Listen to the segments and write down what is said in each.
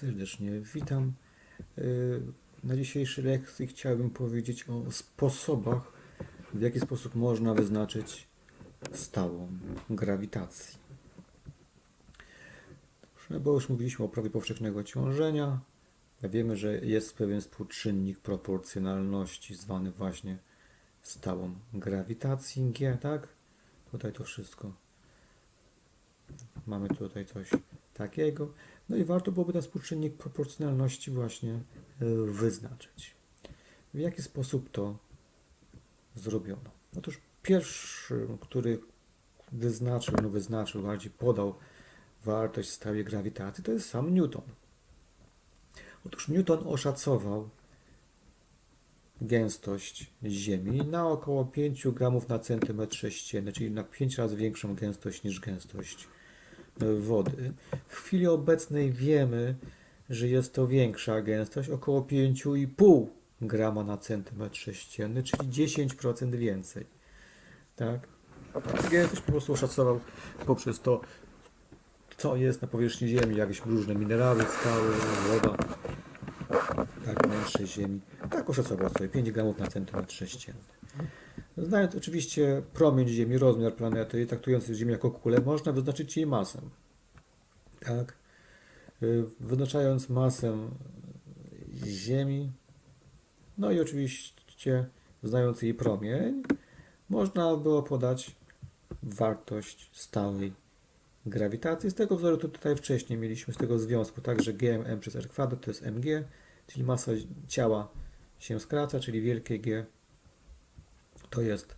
Serdecznie witam. Y, Na dzisiejszej lekcji chciałbym powiedzieć o sposobach, w jaki sposób można wyznaczyć stałą grawitacji. Dobrze, Bo już mówiliśmy o prawie powszechnego ciążenia. Wiemy, że jest pewien współczynnik proporcjonalności zwany właśnie stałą grawitacji G, tak? Tutaj to wszystko. Mamy tutaj coś takiego. No i warto byłoby ten współczynnik proporcjonalności właśnie y, wyznaczyć. W jaki sposób to zrobiono? Otóż pierwszy, który wyznaczył, no wyznaczył, bardziej podał wartość stałej grawitacji, to jest sam Newton. Otóż Newton oszacował gęstość Ziemi na około 5 gramów na centymetr sześcienny, czyli na 5 razy większą gęstość niż gęstość wody. W chwili obecnej wiemy, że jest to większa gęstość, około 5,5 grama na centymetr sześcienny, czyli 10% więcej. Tak? Gęstość po prostu oszacował poprzez to, co jest na powierzchni Ziemi, jakieś różne minerały, skały, woda, tak, wnętrze Ziemi. Tak oszacował sobie 5 gramów na centymetr sześcienny. Znając oczywiście promień Ziemi, rozmiar planety traktując Ziemię jako kulę, można wyznaczyć jej masę. Tak? Y, Wyznaczając masę Ziemi, no i oczywiście znając jej promień, można było podać wartość stałej grawitacji. Z tego wzoru to tutaj wcześniej mieliśmy z tego związku, tak, że GMM przez R kwadrat to jest mg, czyli masa ciała się skraca, czyli wielkie G to jest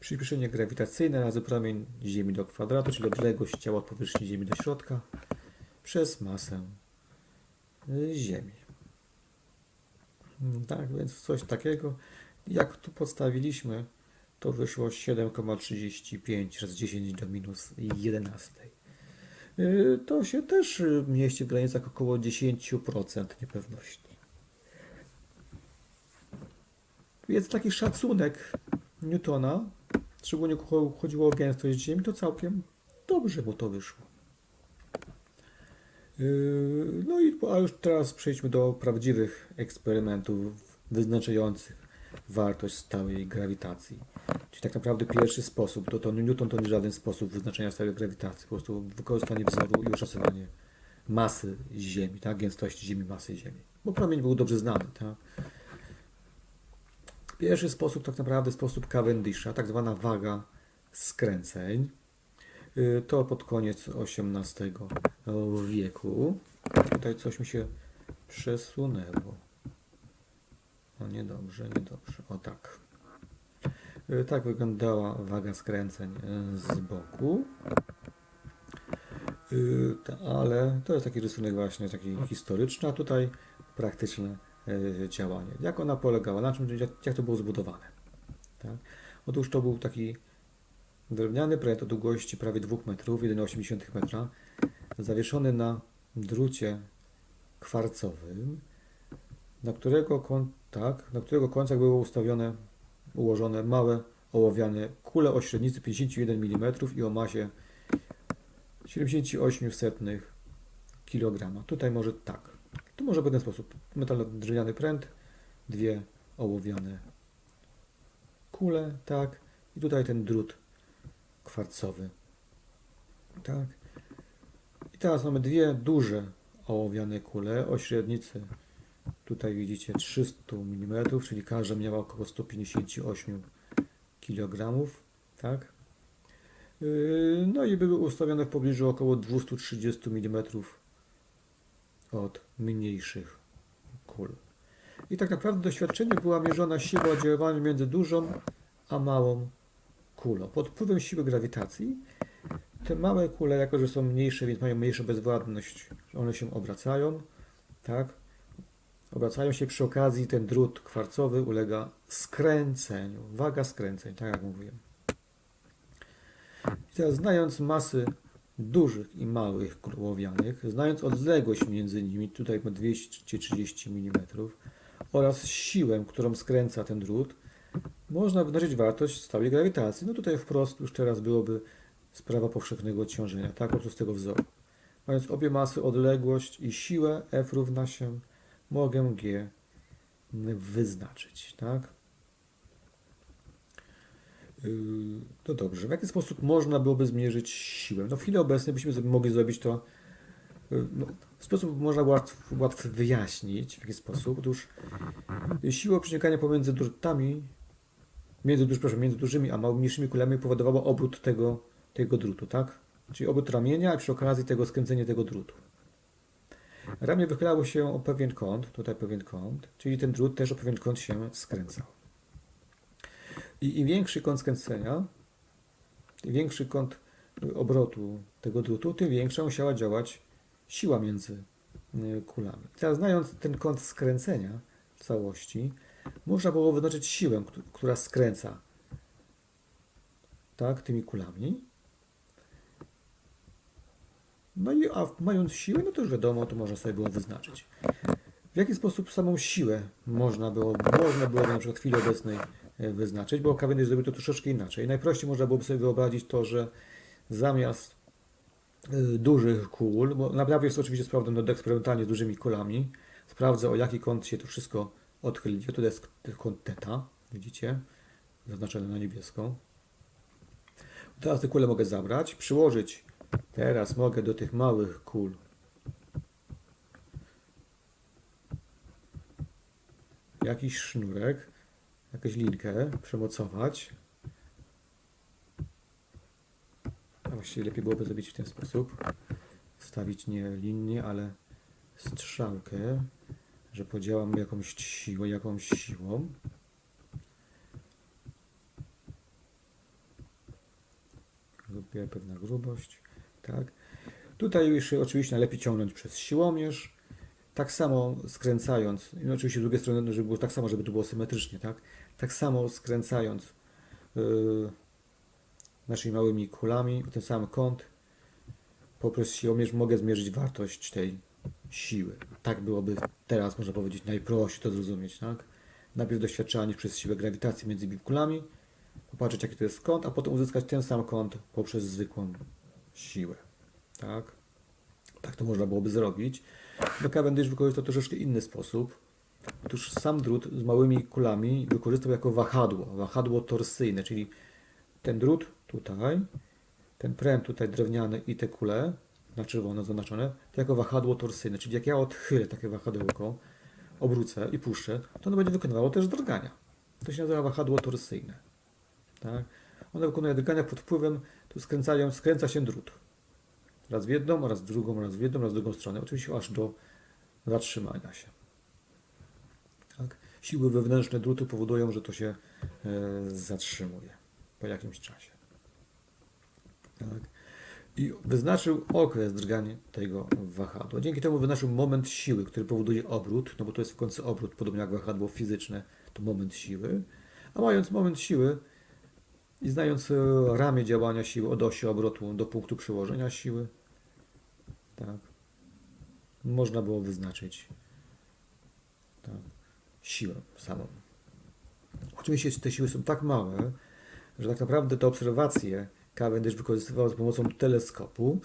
przyspieszenie grawitacyjne razy promień Ziemi do kwadratu, czyli odległość ciała od powierzchni Ziemi do środka przez masę y, Ziemi. Mm, Tak, więc coś takiego. Jak tu podstawiliśmy, to wyszło 7,35 razy 10 do minus 11. Y, To się też y, mieści w granicach około 10% niepewności. Więc taki szacunek Newtona, szczególnie cho- chodziło o gęstość Ziemi, to całkiem dobrze mu to wyszło. Yy, No i a już teraz przejdźmy do prawdziwych eksperymentów wyznaczających wartość stałej grawitacji. Czyli tak naprawdę pierwszy sposób, to, to Newton to nie żaden sposób wyznaczenia stałej grawitacji, po prostu wykorzystanie wzoru i oszacowanie masy Ziemi, tak? gęstości Ziemi, masy Ziemi. Bo promień był dobrze znany. Tak? Pierwszy sposób, tak naprawdę sposób Cavendisha, tak zwana waga skręceń. Y, To pod koniec XVIII wieku. Tutaj coś mi się przesunęło. O niedobrze, niedobrze. O tak. Y, Tak wyglądała waga skręceń y, z boku. Ale to jest taki rysunek właśnie taki historyczny, a tutaj praktyczne działanie. Jak ona polegała? Na czym, jak, to było zbudowane? Tak? Otóż to był taki drewniany pręt o długości prawie 2 metrów, 1,8 metra, zawieszony na drucie kwarcowym, na którego, kon, tak, na którego końcach były ustawione, ułożone małe ołowiane kule o średnicy 51 mm i o masie 78 kg. Tutaj może tak. To może w ten sposób. Metal drewniany pręt, dwie ołowiane kule, tak. I tutaj ten drut kwarcowy. Tak. I teraz mamy dwie duże ołowiane kule o średnicy. Tutaj widzicie 300 mm, czyli każda miała około 158 kg. Tak. Yy, No i były ustawione w pobliżu około 230 mm od mniejszych kul. I tak naprawdę doświadczenie była mierzona siła oddziaływania między dużą a małą kulą. Pod wpływem siły grawitacji te małe kule, jako że są mniejsze, więc mają mniejszą bezwładność, one się obracają, tak? Obracają się przy okazji, ten drut kwarcowy ulega skręceniu, waga skręceń, tak jak mówiłem. I teraz znając masy dużych i małych kul ołowianych, znając odległość między nimi, tutaj ma 230 mm, oraz siłę, którą skręca ten drut, można wyznaczyć wartość stałej grawitacji. No tutaj wprost już teraz byłoby sprawa powszechnego ciążenia, tak? Z tego wzoru. mając obie masy, odległość i siłę F równa się, mogę G wyznaczyć, tak? Yy, No dobrze, w jaki sposób można byłoby zmierzyć siłę? No w chwili obecnej byśmy mogli zrobić to yy, no, w sposób można łatwo, łatwo wyjaśnić, w jaki sposób. Otóż siła przenikania pomiędzy drutami, między, między dużymi a mniejszymi kulami powodowała obrót tego, tego drutu, tak? Czyli obrót ramienia, a przy okazji tego skręcenie tego drutu. Ramię wychylało się o pewien kąt, tutaj pewien kąt, czyli ten drut też o pewien kąt się skręcał. I im większy kąt skręcenia, im większy kąt y, obrotu tego drutu, tym większa musiała działać siła między y, kulami. Teraz znając ten kąt skręcenia w całości, można było wyznaczyć siłę, któ- która skręca tak, tymi kulami. No i a mając siłę, no to już wiadomo, to można sobie było wyznaczyć. W jaki sposób samą siłę można było, można było na przykład w chwili obecnej wyznaczyć, bo Cavendish zrobił to troszeczkę inaczej. Najprościej można byłoby sobie wyobrazić to, że zamiast y, dużych kul, bo naprawdę jest oczywiście sprawdzone eksperymentalnie z dużymi kulami, sprawdzę o jaki kąt się to wszystko odchyli. To jest kąt teta, widzicie, zaznaczone na niebieską. Teraz te kule mogę zabrać, przyłożyć. Teraz mogę do tych małych kul jakiś sznurek, jakąś linkę przemocować. A właściwie lepiej byłoby zrobić w ten sposób. Wstawić nie linię, ale strzałkę, że podziałam jakąś siłą, jakąś siłą. Pewna grubość, tak. Tutaj już oczywiście lepiej ciągnąć przez siłomierz, tak samo skręcając, i oczywiście z drugiej strony, żeby było tak samo, żeby to było symetrycznie, tak? Tak samo skręcając yy, naszymi małymi kulami w ten sam kąt, poprzez siłomierz mogę zmierzyć wartość tej siły. Tak byłoby teraz, można powiedzieć, najprościej to zrozumieć, tak? Najpierw doświadczanie przez siłę grawitacji między kulami, popatrzeć jaki to jest kąt, a potem uzyskać ten sam kąt poprzez zwykłą siłę, tak? Tak to można byłoby zrobić. No Cavendish wykorzystał troszeczkę inny sposób. Otóż sam drut z małymi kulami wykorzystał jako wahadło, wahadło torsyjne, czyli ten drut tutaj, ten pręt tutaj drewniany i te kule na czerwono zaznaczone, to jako wahadło torsyjne, czyli jak ja odchylę takie wahadełko, obrócę i puszczę, to ono będzie wykonywało też drgania. To się nazywa wahadło torsyjne. Tak? Ono wykonuje drgania pod wpływem, tu skręcają, skręca się drut. Raz w jedną, raz w drugą, raz w jedną, raz w drugą stronę. Oczywiście aż do zatrzymania się. Tak? Siły wewnętrzne drutu powodują, że to się e, zatrzymuje po jakimś czasie. Tak? I wyznaczył okres drgania tego wahadła. Dzięki temu wyznaczył moment siły, który powoduje obrót, no bo to jest w końcu obrót, podobnie jak wahadło fizyczne, to moment siły. A mając moment siły i znając e, ramię działania siły od osi obrotu do punktu przełożenia siły, tak, można było wyznaczyć tak, siłę samą. Oczywiście te siły są tak małe, że tak naprawdę te obserwacje Cavendish wykorzystywał za pomocą teleskopu,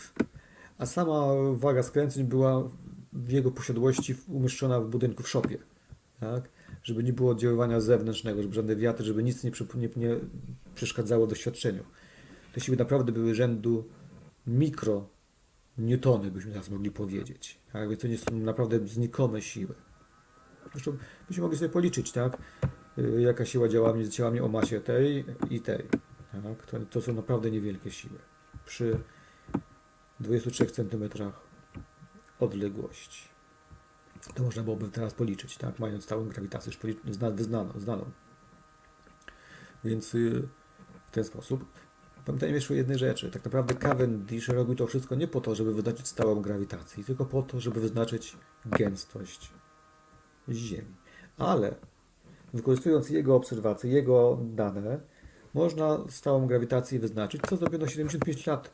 a sama waga skręceń była w jego posiadłości umieszczona w budynku w szopie. Tak? Żeby nie było oddziaływania zewnętrznego, żeby żadne wiatry, żeby nic nie, nie, nie przeszkadzało doświadczeniu. Te siły naprawdę były rzędu mikro newtony, byśmy teraz mogli powiedzieć. Tak? Więc to nie są naprawdę znikome siły. Zresztą byśmy mogli sobie policzyć, tak? Y, Jaka siła działa między ciałami o masie tej i tej. Tak? To, to są naprawdę niewielkie siły. Przy 23 cm odległości. To można byłoby teraz policzyć, tak? Mając całą grawitację już policz- zna, wyznaną, znaną. Więc y, w ten sposób. Pamiętajmy jeszcze o jednej rzeczy. Tak naprawdę Cavendish robił to wszystko nie po to, żeby wyznaczyć stałą grawitację, tylko po to, żeby wyznaczyć gęstość Ziemi. Ale wykorzystując jego obserwacje, jego dane, można stałą grawitację wyznaczyć, co zrobiono 75 lat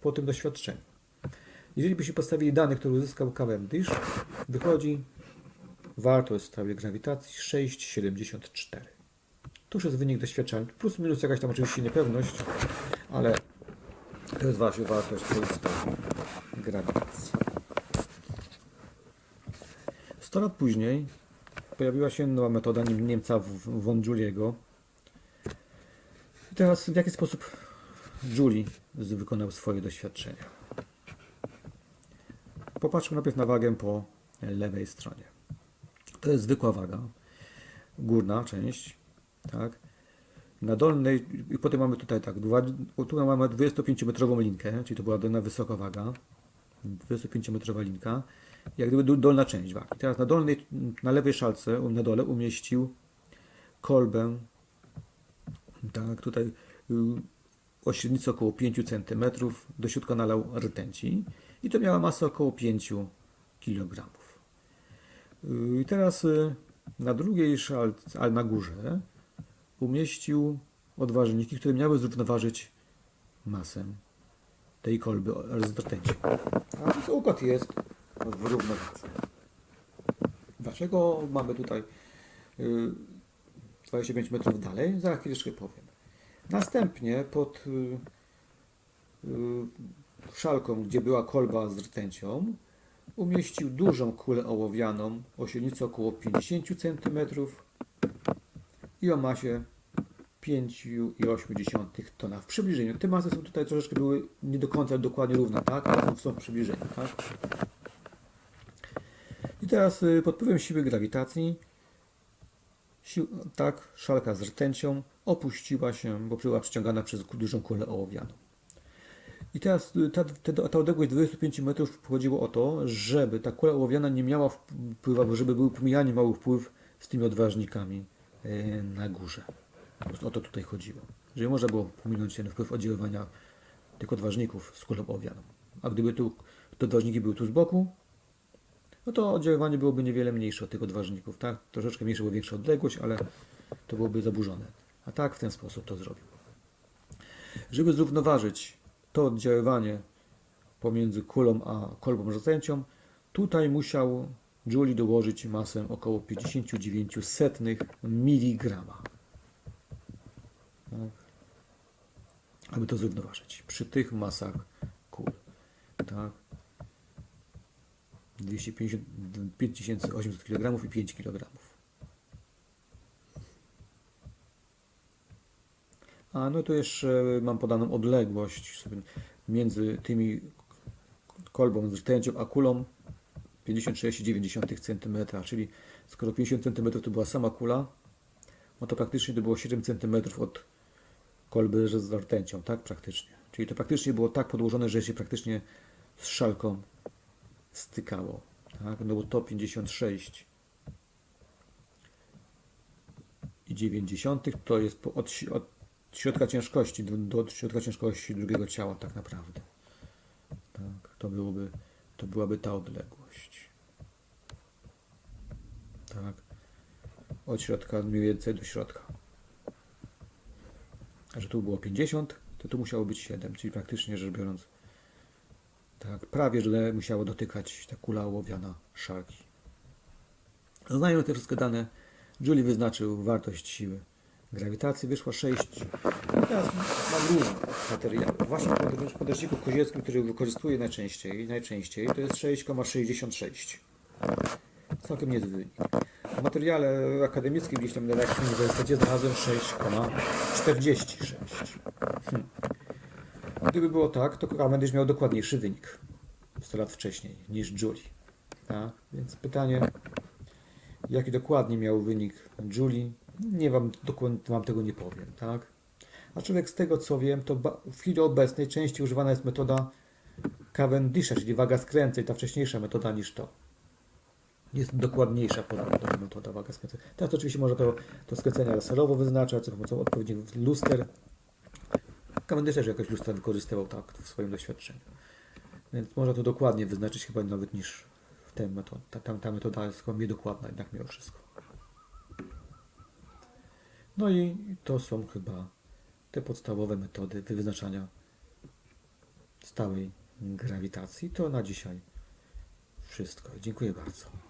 po tym doświadczeniu. Jeżeli byśmy postawili dane, które uzyskał Cavendish, wychodzi wartość stałej grawitacji 6,74. To już jest wynik doświadczeń, plus minus jakaś tam oczywiście niepewność, ale to jest właśnie wartość swoistej grawitacji. 100 lat później pojawiła się nowa metoda Niem- Niemca von Juliego. I teraz w jaki sposób Julie wykonał swoje doświadczenia? Popatrzmy najpierw na wagę po lewej stronie. To jest zwykła waga, górna część, tak? Na dolnej, i potem mamy tutaj tak, dwa, tu mamy 25-metrową linkę, czyli to była dolna wysoka waga, 25-metrowa linka, jak gdyby dol- dolna część wagi. Teraz na dolnej, na lewej szalce, na dole umieścił kolbę, tak, tutaj y, o średnicy około 5 cm, do środka nalał rtęci i to miała masę około 5 kg. Y, I teraz y, na drugiej szalce, ale na górze umieścił odważniki, które miały zrównoważyć masę tej kolby rtęci. A więc układ jest w równowadze. Dlaczego mamy tutaj y, 25 metrów dalej? Zaraz chwileczkę powiem. Następnie pod y, y, szalką, gdzie była kolba z rtęcią, umieścił dużą kulę ołowianą o średnicy około 50 cm i o masie 5,8 tona w przybliżeniu. Te masy są tutaj troszeczkę były nie do końca dokładnie równe, tak? Ale są, są w przybliżeniu, tak? I teraz y, pod wpływem siły grawitacji sił, tak, szalka z rtęcią opuściła się, bo była przyciągana przez dużą kulę ołowianą. I teraz y, ta, ta, ta odległość 25 metrów chodziło o to, żeby ta kula ołowiana nie miała wpływu, żeby był pomijany mały wpływ z tymi odważnikami na górze. Po prostu o to tutaj chodziło. Żeby można było pominąć ten wpływ oddziaływania tych odważników z kulą ołowianą. A gdyby tu te odważniki były tu z boku, no to oddziaływanie byłoby niewiele mniejsze od tych odważników. Tak? Troszeczkę mniejsza była większa odległość, ale to byłoby zaburzone. A tak w ten sposób to zrobił. Żeby zrównoważyć to oddziaływanie pomiędzy kulą a kolbą rtęcią, tutaj musiał Julie dołożyć masę około 59 setnych miligrama. Aby to zrównoważyć przy tych masach kul. Tak? 250, 5800 kg i 5 kg. A no to jeszcze mam podaną odległość między tymi kolbą z rtęcią a kulą 56,9 cm, czyli skoro 50 cm to była sama kula, no to praktycznie to było 7 cm od kolby z rtęcią, tak praktycznie. Czyli to praktycznie było tak podłożone, że się praktycznie z szalką stykało. Tak? No bo to 56 i 90 to jest od, od środka ciężkości do, do środka ciężkości drugiego ciała tak naprawdę. Tak, to byłoby, to byłaby ta odległość. Tak. Od środka mniej więcej do środka. A że tu było 50, to tu musiało być 7, czyli praktycznie rzecz biorąc tak, prawie że musiało dotykać ta kula ołowiana szalki. Znając te wszystkie dane, Julie wyznaczył wartość siły grawitacji. Wyszła 6. Teraz mam różne materiały. Właśnie w podręczniku kozieckim, który wykorzystuję najczęściej, najczęściej to jest 6,66. Całkiem niezły wynik. W materiale akademickim gdzieś tam na jakimś uniwersytecie znalazłem 6,46. Hmm. Gdyby było tak, to Cavendish miał dokładniejszy wynik 100 lat wcześniej niż Julie. Tak? Więc pytanie, jaki dokładnie miał wynik Julie, nie wam, dokładnie wam tego nie powiem. Tak? Aczkolwiek z tego co wiem, to w chwili obecnej częściej używana jest metoda Cavendisha, czyli waga skręceń, ta wcześniejsza metoda niż to. Jest dokładniejsza podobno ta metoda waga skręceń. Teraz oczywiście można to, to skręcenia laserowo wyznaczać za pomocą odpowiednich luster. Cavendish też jakoś lustra wykorzystywał tak w swoim doświadczeniu. Więc można to dokładnie wyznaczyć chyba nawet niż w tej metodzie. Ta, ta, ta metoda jest chyba dokładna jednak mimo wszystko. No i to są chyba te podstawowe metody wyznaczania stałej grawitacji. To na dzisiaj wszystko. Dziękuję bardzo.